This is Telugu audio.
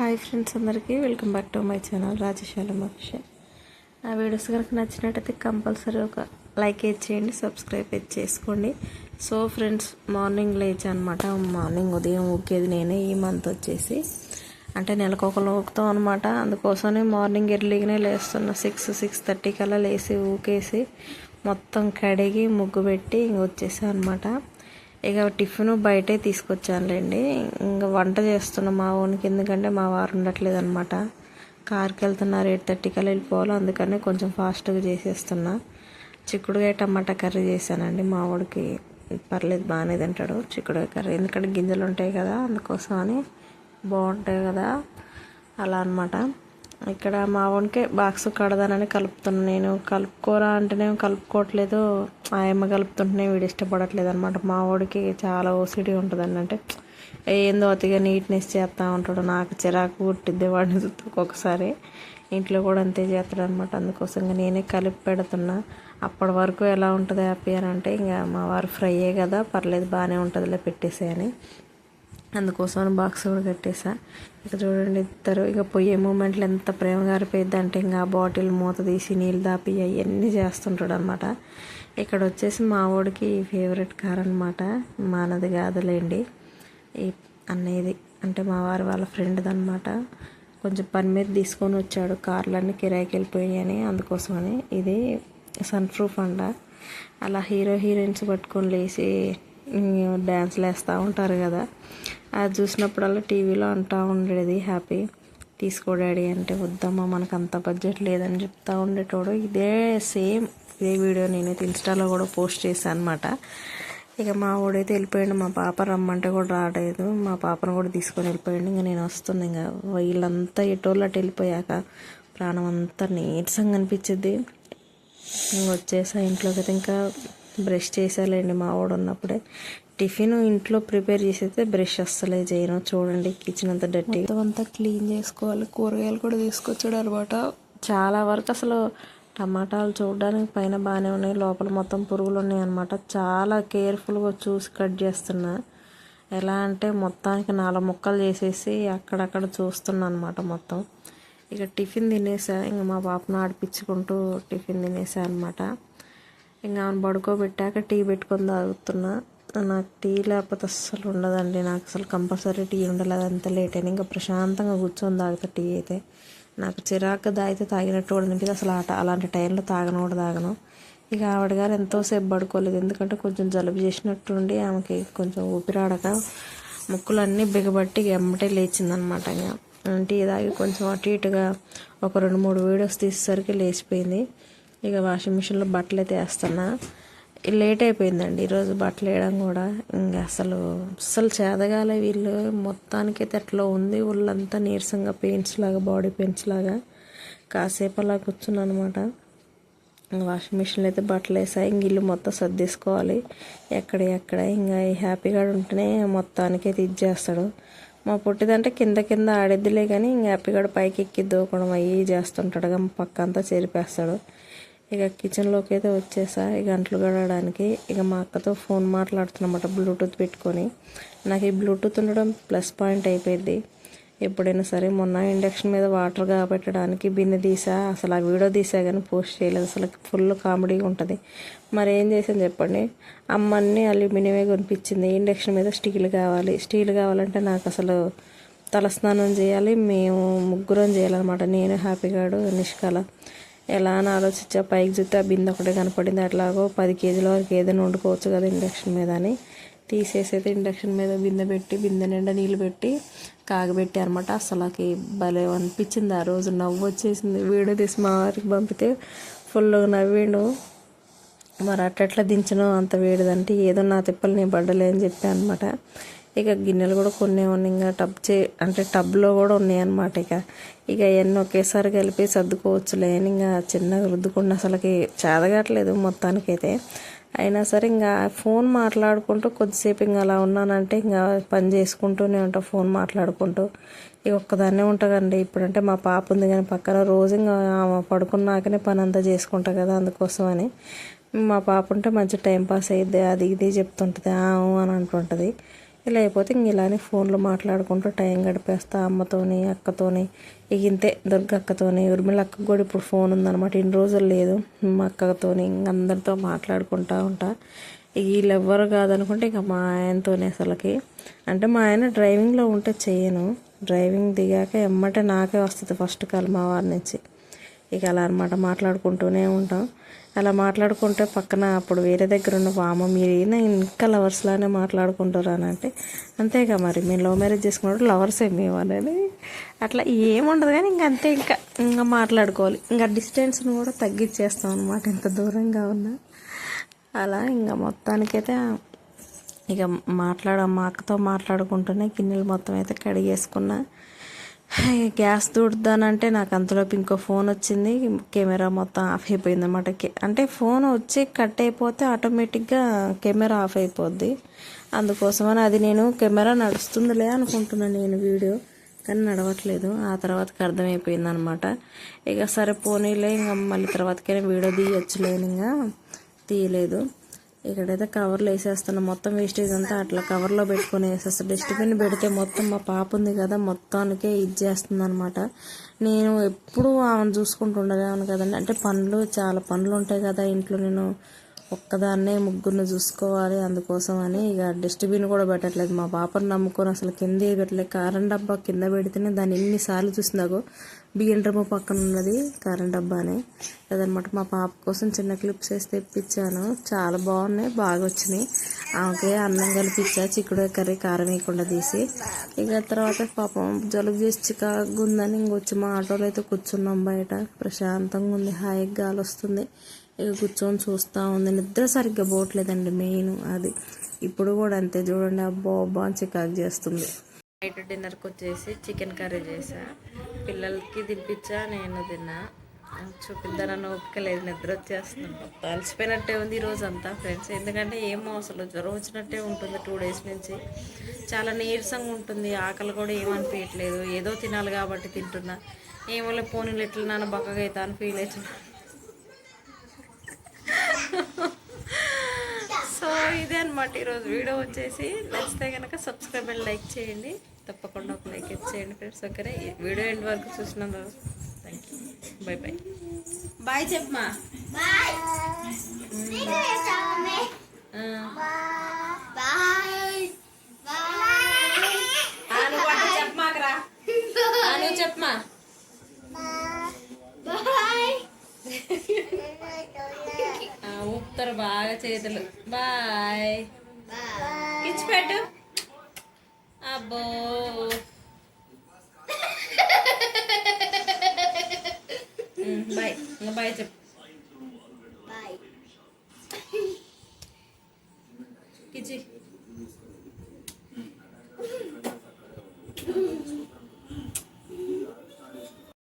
హాయ్ ఫ్రెండ్స్ అందరికీ welcome back to my channel రాజశాల మక్ష ఆ వీడియోస్ కనుక నచ్చినట్టయితే కంపల్సరీ ఒక లైక్ చేయండి సబ్స్క్రైబ్ చేసుకోండి. సో ఫ్రెండ్స్ మార్నింగ్ లేచి అనమాట మార్నింగ్ ఉదయం ఊకేది నేనే ఈ మంత్ వచ్చేసి. అంటే నెలకు ఒకరు ఊకుతాం అనమాట అందుకోసమే మార్నింగ్ ఎర్లీగానే లేస్తున్నా. సిక్స్ సిక్స్ థర్టీ కల్లా లేచి ఊకేసి మొత్తం కడిగి ముగ్గు పెట్టి ఇంక వచ్చేసా అనమాట ఇక టిఫిన్ బయటే తీసుకొచ్చానులేండి. ఇంకా వంట చేస్తున్నా మా ఓనికి ఎందుకంటే మా వారు ఉండట్లేదు అనమాట కార్కి వెళ్తున్నారు ఎయిట్ థర్టీ వెళ్ళిపోవాలి. అందుకని కొంచెం ఫాస్ట్గా చేసేస్తున్నా. చిక్కుడుకాయ టమాటా కర్రీ చేశానండి. మా వాడికి పర్లేదు బాగానే తింటాడు చిక్కుడుకాయ కర్రీ. ఎందుకంటే గింజలు ఉంటాయి కదా అందుకోసం అని బాగుంటాయి కదా అలా అనమాట ఇక్కడ మా వాడికే బాక్స్ కడదానని కలుపుతున్నాను నేను. కలుపుకోరా అంటేనే కలుపుకోవట్లేదు. ఆయమ్మ కలుపుతుంటేనే వీడు ఇష్టపడట్లేదు అనమాట మా వాడికి చాలా ఓసిడి ఉంటుందండి అంటే ఏందో అతిగా నీట్నెస్ చేస్తూ ఉంటాడు. నాకు చిరాకు పుట్టిద్ది వాడిని ఒక్కొక్కసారి ఇంట్లో కూడా అంతే చేస్తాడు అనమాట అందుకోసంగా నేనే కలిపి పెడుతున్నా. అప్పటి వరకు ఎలా ఉంటుంది హ్యాపీ అని అంటే ఇంకా మా వారు ఫ్రైయే కదా పర్లేదు బాగానే ఉంటుందిలే పెట్టేసేయని. అందుకోసం బాక్స్ కూడా కట్టేసా. ఇక చూడండి ఇద్దరు ఇక పొయ్యే మూమెంట్లు ఎంత ప్రేమ గారిపోయింది అంటే ఇంకా బాటిల్ మూత తీసి నీళ్ళు దాపి అవన్నీ చేస్తుంటాడు అనమాట ఇక్కడ వచ్చేసి మా వాడికి ఫేవరెట్ కార్ అనమాట మానది కాదులేండి. ఈ అన్నయ్యది. అంటే మా వారి వాళ్ళ ఫ్రెండ్ది అనమాట కొంచెం పని మీద తీసుకొని వచ్చాడు. కార్లన్నీ కిరాయికి వెళ్ళిపోయాయని అందుకోసమని. ఇది సన్ ప్రూఫ్ అంట. అలా హీరో హీరోయిన్స్ పట్టుకొని లేచి డ్యాన్స్లు వేస్తూ ఉంటారు కదా. అది చూసినప్పుడల్లా టీవీలో అంటూ ఉండేది హ్యాపీ తీసుకో డాడీ అంటే వద్దమ్మా మనకు అంత బడ్జెట్ లేదని చెప్తా ఉండేటోడు. ఇదే సేమ్ ఇదే వీడియో నేను ఇన్స్టాలో కూడా పోస్ట్ చేశాను అనమాట ఇక మా వాడైతే వెళ్ళిపోయాడు మా పాప రమ్మంటే కూడా రాలేదు. మా పాపను కూడా తీసుకొని వెళ్ళిపోయాడు ఇంకా నేను వస్తుంది ఇంకా. వీళ్ళంతా ఎటోళ్ళు అటు వెళ్ళిపోయాక ప్రాణం అంతా నీరసంగా అనిపించింది వచ్చేసా ఇంట్లోకి అయితే ఇంకా బ్రష్ చేసేయాలండి మా వాడు ఉన్నప్పుడే. టిఫిన్ ఇంట్లో ప్రిపేర్ చేసైతే బ్రష్ అస్సలే చేయను. చూడండి కిచెన్ అంతా డర్టీ అంతా క్లీన్ చేసుకోవాలి. కూరగాయలు కూడా తీసుకొచ్చాడు అనమాట చాలా వరకు అసలు టమాటాలు చూడడానికి పైన బాగానే ఉన్నాయి. లోపల మొత్తం పురుగులు ఉన్నాయి అనమాట చాలా కేర్ఫుల్గా చూసి కట్ చేస్తున్నా. ఎలా అంటే మొత్తానికి నాలుగు ముక్కలు చేసేసి అక్కడక్కడ చూస్తున్నా అనమాట మొత్తం. ఇక టిఫిన్ తినేసా. ఇంకా మా పాపను ఆడిపించుకుంటూ టిఫిన్ తినేసా అనమాట ఇంకా ఆమెను పడుకోబెట్టాక టీ పెట్టుకొని తాగుతున్నా. నాకు టీ లేకపోతే అస్సలు ఉండదండి. నాకు అసలు కంపల్సరీ టీ ఉండలేదు అంత లేట్ అయినా ఇంకా ప్రశాంతంగా కూర్చొని తాగుతా టీ అయితే. నాకు చిరాకు తాగితే తాగినట్టు కూడా అనిపిస్తుంది అసలు ఆట అలాంటి టైంలో తాగను కూడా తాగను. ఇక ఆవిడ గారు ఎంతోసేపు పడుకోలేదు. ఎందుకంటే కొంచెం జలుబు చేసినట్టుండి ఆమెకి కొంచెం ఊపిరాడక ముక్కులన్నీ బిగబట్టి ఎమ్మటే లేచిందనమాట ఇంకా. టీ తాగి కొంచెం అటు ఇటుగా ఒక రెండు మూడు వీడియోస్ తీసేసరికి లేచిపోయింది. ఇక వాషింగ్ మిషన్లో బట్టలు అయితే వేస్తున్నా లేట్ అయిపోయిందండి. ఈరోజు బట్టలు వేయడం కూడా. ఇంకా అసలు అస్సలు చేదగాల వీళ్ళు. మొత్తానికైతే అట్లా ఉంది. ఒళ్ళంతా నీరసంగా పెయింట్స్ లాగా బాడీ పెయిన్స్ లాగా. కాసేపు అలా కూర్చున్నాను అనమాట వాషింగ్ మిషన్లో అయితే బట్టలు వేసాయి ఇంక ఇల్లు మొత్తం సర్దేసుకోవాలి. ఎక్కడ ఎక్కడ. ఇంకా హ్యాపీగా ఉంటేనే మొత్తానికి అయితే ఇది చేస్తాడు. మా పుట్టిదంటే కింద కింద ఆడిద్దిలే కానీ ఇంక హ్యాపీగా పైకి ఎక్కి దూకడం అయ్యి చేస్తుంటాడుగా పక్క అంతా చేరిపేస్తాడు. ఇక కిచెన్లోకి అయితే వచ్చేసా. ఇక గంటలు గడవడానికి. ఇక మా అక్కతో ఫోన్ మాట్లాడుతున్నమాట బ్లూటూత్ పెట్టుకొని. నాకు ఈ బ్లూటూత్ ఉండడం ప్లస్ పాయింట్ అయిపోయింది. ఎప్పుడైనా సరే మొన్న ఇండక్షన్ మీద వాటర్ కాబెట్టడానికి బిన్నె తీసా. అసలు ఆ వీడియో తీసా కానీ పోస్ట్ చేయలేదు. అసలు ఫుల్ కామెడీగా ఉంటుంది. మరి ఏం చేసాను చెప్పండి? అమ్మన్నీ అల్యూమినియమే కొనిపించింది. ఇండక్షన్ మీద స్టీల్ కావాలి. స్టీల్ కావాలంటే నాకు అసలు తలస్నానం చేయాలి. మేము ముగ్గురం చేయాలన్నమాట. నేను హ్యాపీగాడు నిష్కాల. ఎలా అని ఆలోచించా? పైకి చూస్తే ఆ బిందె ఒకటే కనపడింది. అట్లాగో పది కేజీల వరకు ఏదైనా వండుకోవచ్చు కదా ఇండక్షన్ మీద అని. తీసేసి అయితే ఇండక్షన్ మీద బిందె పెట్టి బిందె నిండా నీళ్ళు పెట్టి కాగబెట్టి అనమాట అసలుకి భలే అనిపించింది. ఆ రోజు నవ్వు వచ్చేసింది. వీడియో తీసి మా వారికి పంపితే ఫుల్గా నవ్విండు. మరి అట్లా దించను అంత వేడిదంటే ఏదో నా తిప్పలు నేను పడ్డలే అని చెప్పాను అనమాట ఇక గిన్నెలు కూడా కొన్ని ఉన్నాయి ఇంకా టబ్ చే అంటే టబ్లో కూడా ఉన్నాయి అనమాట ఇక. ఇక అవన్నీ ఒకేసారి కలిపి సర్దుకోవచ్చులే అని ఇంకా చిన్నగా రుద్దుకుండా అసలుకి చేదగట్లేదు మొత్తానికైతే. అయినా సరే ఇంకా ఫోన్ మాట్లాడుకుంటూ కొద్దిసేపు ఇంకా అలా ఉన్నానంటే ఇంకా పని చేసుకుంటూనే ఉంటా ఫోన్ మాట్లాడుకుంటూ. ఇక ఒక్కదాన్నే ఉంటుందండి ఇప్పుడంటే మా పాప ఉంది కానీ పక్కన రోజు ఇంకా పడుకున్నాకనే పని అంతా చేసుకుంటా కదా అందుకోసమని. మా పాప ఉంటే మంచి టైం పాస్ అయ్యిద్ది. అది ఇది చెప్తుంటుంది. అని అంటుంటుంది. ఇలా అయిపోతే ఇంక ఇలానే ఫోన్లో మాట్లాడుకుంటూ టైం గడిపేస్తా అమ్మతోని అక్కతోని ఇక ఇంతే దుర్గ అక్కతోని ఉర్మిళ అక్కకు కూడా ఇప్పుడు ఫోన్ ఉందన్నమాట. ఇన్ని రోజులు లేదు. మా అక్కతోని ఇంక అందరితో మాట్లాడుకుంటా ఉంటా. ఇక వీళ్ళు ఎవ్వరు కాదనుకుంటే ఇక మా ఆయనతోనే అసలుకి. అంటే మా ఆయన డ్రైవింగ్లో ఉంటే చేయను డ్రైవింగ్ దిగాక ఎమ్మటే నాకే వస్తుంది ఫస్ట్ కాల్ మా వారి నుంచి. ఇక అలా అనమాట మాట్లాడుకుంటూనే ఉంటాం. అలా మాట్లాడుకుంటే పక్కన అప్పుడు వేరే దగ్గర ఉన్న వామ మీరు ఏదైనా ఇంకా లవర్స్లానే మాట్లాడుకుంటారు అని అంటే అంతేగా మరి మేము లవ్ మ్యారేజ్ చేసుకున్నప్పుడు లవర్సే మేము అనేది. అట్లా ఏముండదు కానీ ఇంక అంతే ఇంకా ఇంకా మాట్లాడుకోవాలి. ఇంకా డిస్టెన్స్ను కూడా తగ్గించేస్తాం అనమాట ఎంత దూరంగా ఉన్నా. అలా ఇంకా మొత్తానికైతే ఇక మాట్లాడ మా అక్కతో మాట్లాడుకుంటూనే గిన్నెలు మొత్తం అయితే కడిగేసుకున్నా. గ్యాస్ తుడుదానంటే నాకు అంతలోపు ఇంకో ఫోన్ వచ్చింది. కెమెరా మొత్తం ఆఫ్ అయిపోయింది అనమాట అంటే ఫోన్ వచ్చి కట్ అయిపోతే ఆటోమేటిక్గా కెమెరా ఆఫ్ అయిపోద్ది. అందుకోసమని అది నేను కెమెరా నడుస్తుందిలే అనుకుంటున్నాను నేను వీడియో కానీ నడవట్లేదు. ఆ తర్వాతకి అర్థమైపోయింది అనమాట ఇక సరే పోనీలే ఇంకా మళ్ళీ తర్వాతకైనా వీడియో తీయచ్చులేను ఇంకా తీయలేదు. ఇక్కడైతే కవర్లో వేసేస్తాను మొత్తం వేస్టేజ్ అంతా అట్లా కవర్లో పెట్టుకొని వేసేస్తాను డస్ట్బిన్ పెడితే మొత్తం మా పాప ఉంది కదా మొత్తానికే ఇది చేస్తుంది అనమాట నేను ఎప్పుడూ ఆమెను చూసుకుంటుండలేను కదండి. అంటే పనులు చాలా పనులు ఉంటాయి కదా ఇంట్లో నేను ఒక్కదాన్నే ముగ్గురిని చూసుకోవాలి అందుకోసం అని ఇక డస్ట్బిన్ కూడా పెట్టట్లేదు. మా పాపను నమ్ముకొని అసలు కింద పెట్టలేదు కారం డబ్బా కింద పెడితేనే దాన్ని ఎన్నిసార్లు చూసిందాగో బియ్యం డ్రమ్ము పక్కన ఉన్నది కారం డబ్బానే. అదనమాట మా పాప కోసం చిన్న క్లిప్స్ వేసి తెప్పించాను. చాలా బాగున్నాయి బాగా వచ్చినాయి. ఆమెకే అన్నం కలిపించా చిక్కుడు కర్రీ కారం వేయకుండా తీసి. ఇక తర్వాత పాపం జలుబు చేసి చికాగుందని ఇంకొచ్చి మా ఆటోలో అయితే కూర్చున్నాం బయట. ప్రశాంతంగా ఉంది హాయిగా గాలి వస్తుంది. కూర్చొని చూస్తూ ఉంది. నిద్ర సరిగ్గా పోవట్లేదండి మెయిన్ అది. ఇప్పుడు కూడా అంతే. చూడండి అబ్బో అబ్బా అని చికాకు చేస్తుంది. నైట్ డిన్నర్కి వచ్చేసి చికెన్ కర్రీ చేసా. పిల్లలకి తినిపించా నేను తిన్నా. చూపిద్దానన్న ఓపిక లేదు నిద్ర వచ్చేస్తుంది. అలసిపోయినట్టే ఉంది ఈ అంతా ఫ్రెండ్స్ ఎందుకంటే ఏం అవసరం? జ్వరం వచ్చినట్టే ఉంటుంది టూ డేస్ నుంచి. చాలా నీరసంగా ఉంటుంది. ఆకలి కూడా ఏమనిపించట్లేదు ఏదో తినాలి కాబట్టి తింటున్నా. ఏమో పోనీలు ఎట్లా నాన్న బక్కగా అవుతా అని ఫీల్ అవుతున్నా సో ఇదే అనమాట ఈరోజు వీడియో వచ్చేసి. నచ్చితే కనుక సబ్స్క్రైబ్ అండ్ లైక్ చేయండి. తప్పకుండా ఒక లైక్ చేయండి ఫ్రెండ్స్ ఓకేనా? ఈ వీడియో ఎండ్ వరకు చూసినందుకు thank you bye bye bye చెప్పమా నువ్వు చెప్పమాకరా నువ్వు చెప్పమా ఊపుతారు బాగా చేతులు. బాయ్. ఇచ్చి పెట్టు. అబ్బో. బాయ్. ఇంకా బాయ్ చెప్పు.